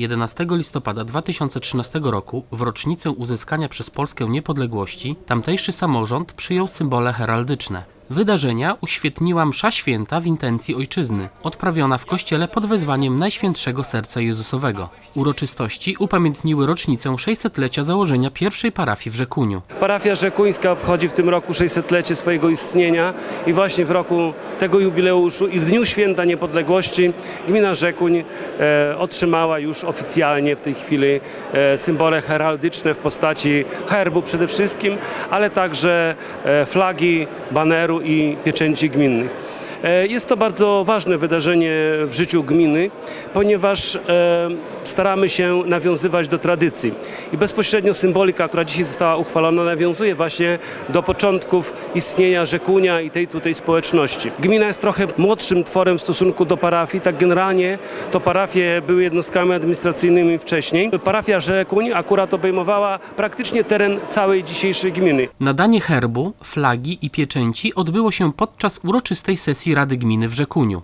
11 listopada 2013 roku, w rocznicę uzyskania przez Polskę niepodległości, tamtejszy samorząd przyjął symbole heraldyczne. Wydarzenia uświetniła msza święta w intencji ojczyzny, odprawiona w kościele pod wezwaniem Najświętszego Serca Jezusowego. Uroczystości upamiętniły rocznicę 600-lecia założenia pierwszej parafii w Rzekuniu. Parafia Rzekuńska obchodzi w tym roku 600-lecie swojego istnienia i właśnie w roku tego jubileuszu i w Dniu Święta Niepodległości gmina Rzekuń e, otrzymała już oficjalnie w tej chwili e, symbole heraldyczne w postaci herbu przede wszystkim, ale także e, flagi, baneru i pieczęci gminnych. E, Jest to bardzo ważne wydarzenie w życiu gminy, ponieważ e, staramy się nawiązywać do tradycji. I bezpośrednio symbolika, która dzisiaj została uchwalona, nawiązuje właśnie do początków istnienia Rzekunia i tej tutaj społeczności. Gmina jest trochę młodszym tworem w stosunku do parafii. Tak generalnie to parafie były jednostkami administracyjnymi wcześniej. Parafia Rzekuń akurat obejmowała praktycznie teren całej dzisiejszej gminy. Nadanie herbu, flagi i pieczęci odbyło się podczas uroczystej sesji Rady Gminy w Rzekuniu.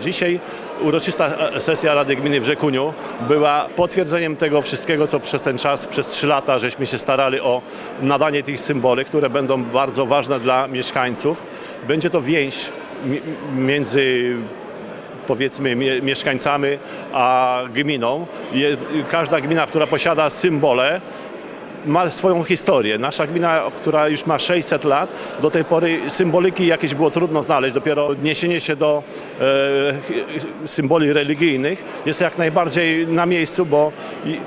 Dzisiaj uroczysta e, sesja Rady Gminy w Rzekuniu była potwierdzeniem tego wszystkiego, co przez ten czas, przez trzy lata, żeśmy się starali o nadanie tych symboli, które będą bardzo ważne dla mieszkańców. Będzie to więź mi- między powiedzmy mie- mieszkańcami a gminą. Każda gmina, która posiada symbole, ma swoją historię. Nasza gmina, która już ma 600 lat, do tej pory symboliki jakieś było trudno znaleźć. Dopiero odniesienie się do e, symboli religijnych jest jak najbardziej na miejscu, bo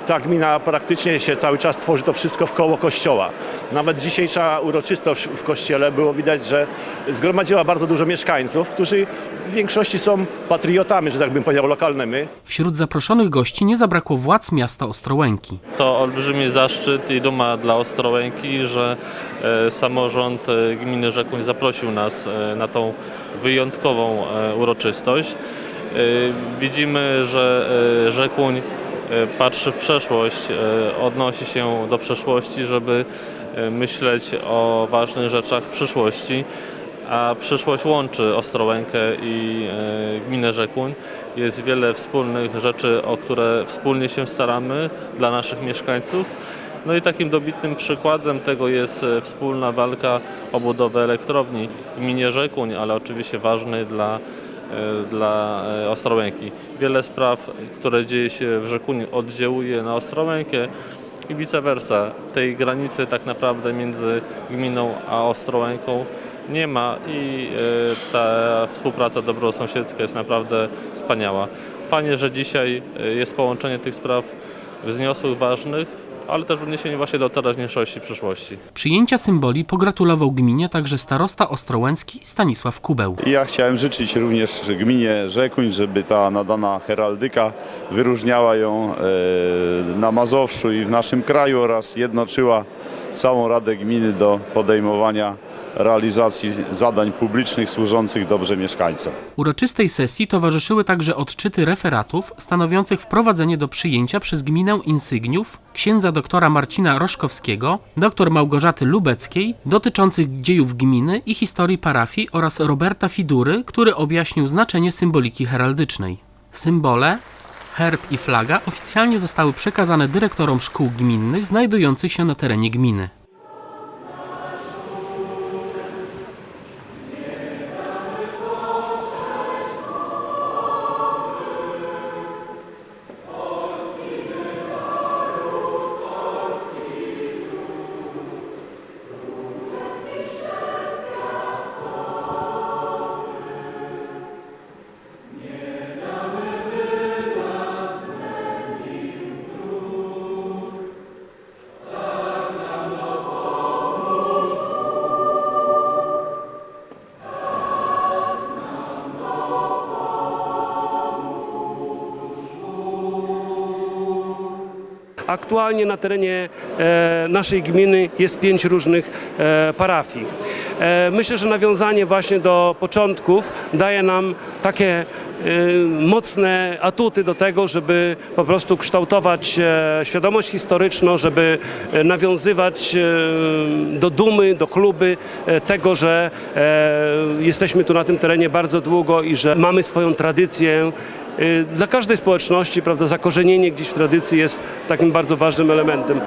ta gmina praktycznie się cały czas tworzy to wszystko w koło kościoła. Nawet dzisiejsza uroczystość w kościele było widać, że zgromadziła bardzo dużo mieszkańców, którzy w większości są patriotami, że tak bym powiedział, lokalnymi. Wśród zaproszonych gości nie zabrakło władz miasta Ostrołęki. To olbrzymi zaszczyt i duma dla Ostrołęki, że e, samorząd e, gminy Rzekuń zaprosił nas e, na tą wyjątkową uroczystość. Widzimy, że Rzekuń patrzy w przeszłość, odnosi się do przeszłości, żeby myśleć o ważnych rzeczach w przyszłości, a przyszłość łączy Ostrołękę i gminę Rzekuń. Jest wiele wspólnych rzeczy, o które wspólnie się staramy dla naszych mieszkańców. No i takim dobitnym przykładem tego jest e, wspólna walka o budowę elektrowni w gminie Rzekuń, ale oczywiście ważnej dla, e, dla e, Ostrołęki. Wiele spraw, które dzieje się w Rzekuniu oddziałuje na Ostrołękę i vice versa. Tej granicy tak naprawdę między gminą a Ostrołęką nie ma i ta współpraca dobrosąsiedzka jest naprawdę wspaniała. Fajnie, że dzisiaj jest połączenie tych spraw wzniosłych, ważnych, ale też w odniesieniu właśnie do teraźniejszości, przyszłości. Przyjęcia symboli pogratulował gminie także starosta ostrołęcki Stanisław Kubeł. Ja chciałem życzyć również gminie Rzekuń, żeby ta nadana heraldyka wyróżniała ją e, na Mazowszu i w naszym kraju oraz jednoczyła całą Radę Gminy do podejmowania realizacji zadań publicznych służących dobrze mieszkańcom. Uroczystej sesji towarzyszyły także odczyty referatów stanowiących wprowadzenie do przyjęcia przez gminę insygniów księdza doktora Marcina Roszkowskiego, doktor Małgorzaty Lubeckiej dotyczących dziejów gminy i historii parafii oraz Roberta Fidury, który objaśnił znaczenie symboliki heraldycznej. Symbole Herb i flaga oficjalnie zostały przekazane dyrektorom szkół gminnych znajdujących się na terenie gminy. Aktualnie na terenie e, naszej gminy jest pięć różnych e, parafii. E, Myślę, że nawiązanie właśnie do początków daje nam takie mocne atuty do tego, żeby po prostu kształtować świadomość historyczną, żeby nawiązywać do dumy, do chluby tego, że jesteśmy tu na tym terenie bardzo długo i że mamy swoją tradycję. E, Dla każdej społeczności, prawda, zakorzenienie gdzieś w tradycji jest takim bardzo ważnym elementem.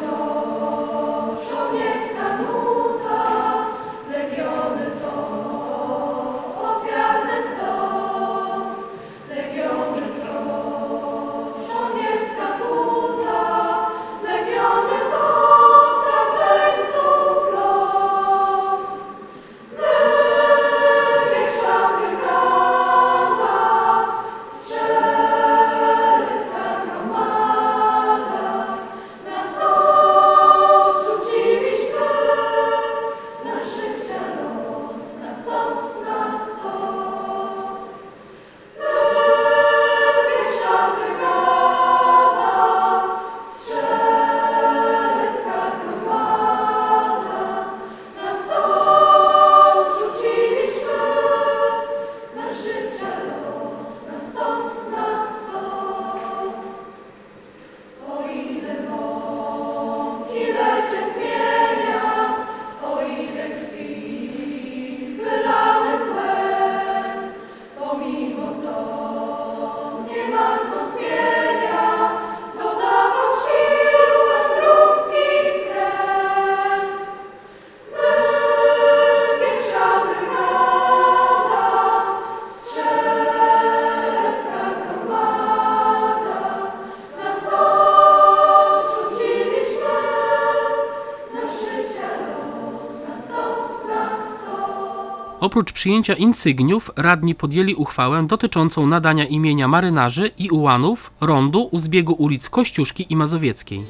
Oprócz przyjęcia insygniów, radni podjęli uchwałę dotyczącą nadania imienia marynarzy i ułanów rondu u zbiegu ulic Kościuszki i Mazowieckiej.